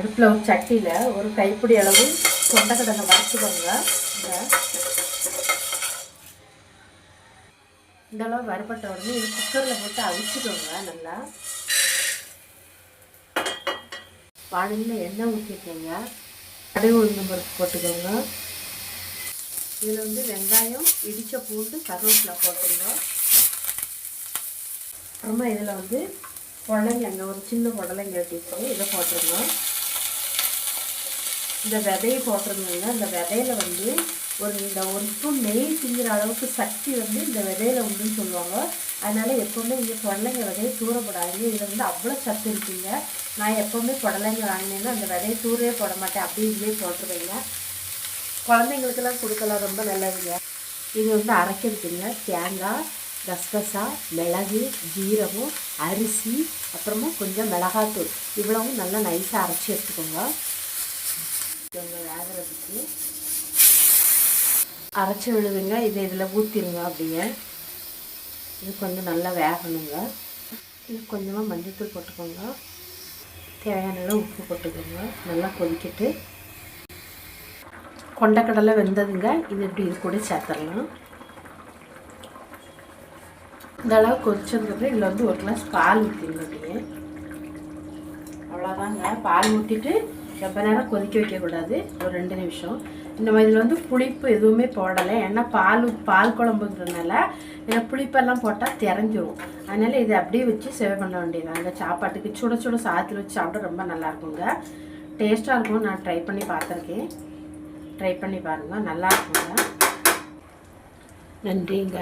அடுப்பில் ஒரு சட்டியில் ஒரு கைப்பிடி அளவு கொண்டக்கடலை வறுத்துக்கோங்க இந்த அளவு வறுபட்ட உடனே இது குக்கரில் போட்டு அவிச்சுக்கோங்க நல்லா. வானிலையில் எண்ணெய் ஊற்றிக்கோங்க கடுகு உளுந்து பருப்பு போட்டுக்கோங்க. இதில் வந்து வெங்காயம் இடித்த பூண்டு கருவேப்பிலை போட்டுருங்க. அப்புறமா இதில் வந்து புடலங்க ஒரு சின்ன புடலங்க எடுத்துக்கோங்க இதை போட்டுருங்க. இந்த விதையை போட்டிருந்தோங்க இந்த விதையில வந்து ஒரு இந்த ஒரு ஸ்பூன் நெய் திங்கிற அளவுக்கு சக்தி வந்து இந்த விதையில உண்டுன்னு சொல்லுவாங்க. அதனால் எப்போவுமே இங்கே புடலங்க விதையை தூரப்படாதீங்க இதில் வந்து அவ்வளோ சத்து இருக்குங்க. நான் எப்போவுமே புடலங்க வாங்கினேன்னா அந்த விதையை தூரவே போட மாட்டேன். அப்படியே இதுலேயே போட்டுருவேங்க. குழந்தைங்களுக்கெல்லாம் கொடுக்கலாம் ரொம்ப நல்லதுங்க. இது வந்து அரைக்கிறதுங்க. தேங்காய் கசகசா மிளகு ஜீரகம் அரிசி அப்புறமா கொஞ்சம் மிளகாத்தூள். இவ்வளவும் நல்லா நைஸாக அரைச்சி எடுத்துக்கோங்க. கொஞ்சம் வேகிறதுக்கு. அரைச்சி விழுதுங்க இதை இதில் ஊற்றிடுங்க அப்படியே. இது கொஞ்சம் நல்லா வேகணுங்க. இது கொஞ்சமாக மஞ்சத்தூள் போட்டுக்கோங்க. தேவையான அளவு உப்பு போட்டுக்கோங்க. நல்லா கொதிக்கிட்டு. கொண்டக்கடலை வெந்ததுங்க. இது இப்படி இது கூட சேர்த்துடலாம். இந்த அளவு கொதிச்சதுக்கப்புறம் இதில் வந்து ஒரு கிளாஸ் பால் ஊற்றிடுங்க அப்படியே. அவ்வளோதாங்க பால் ஊற்றிட்டு ரொம்ப நேரம் கொதிக்க வைக்கக்கூடாது. ஒரு ரெண்டு நிமிஷம். இந்த மாதிரி இதில் வந்து புளிப்பு எதுவுமே போடலை. ஏன்னா பால் பால் குழம்புங்கிறதுனால ஏன்னா புளிப்பெல்லாம் போட்டால் திறஞ்சிரும் அதனால் இதை அப்படியே வச்சு சேவ் பண்ண வேண்டியது இந்த சாப்பாட்டுக்கு சுட சுட சாத்தில் வச்சு சாப்பிட ரொம்ப நல்லாயிருக்குங்க. டேஸ்ட்டாக இருக்கும். நான் ட்ரை பண்ணி பார்த்துருக்கேன். ட்ரை பண்ணி பாருங்கள் நல்லாயிருக்குங்க நன்றிங்க.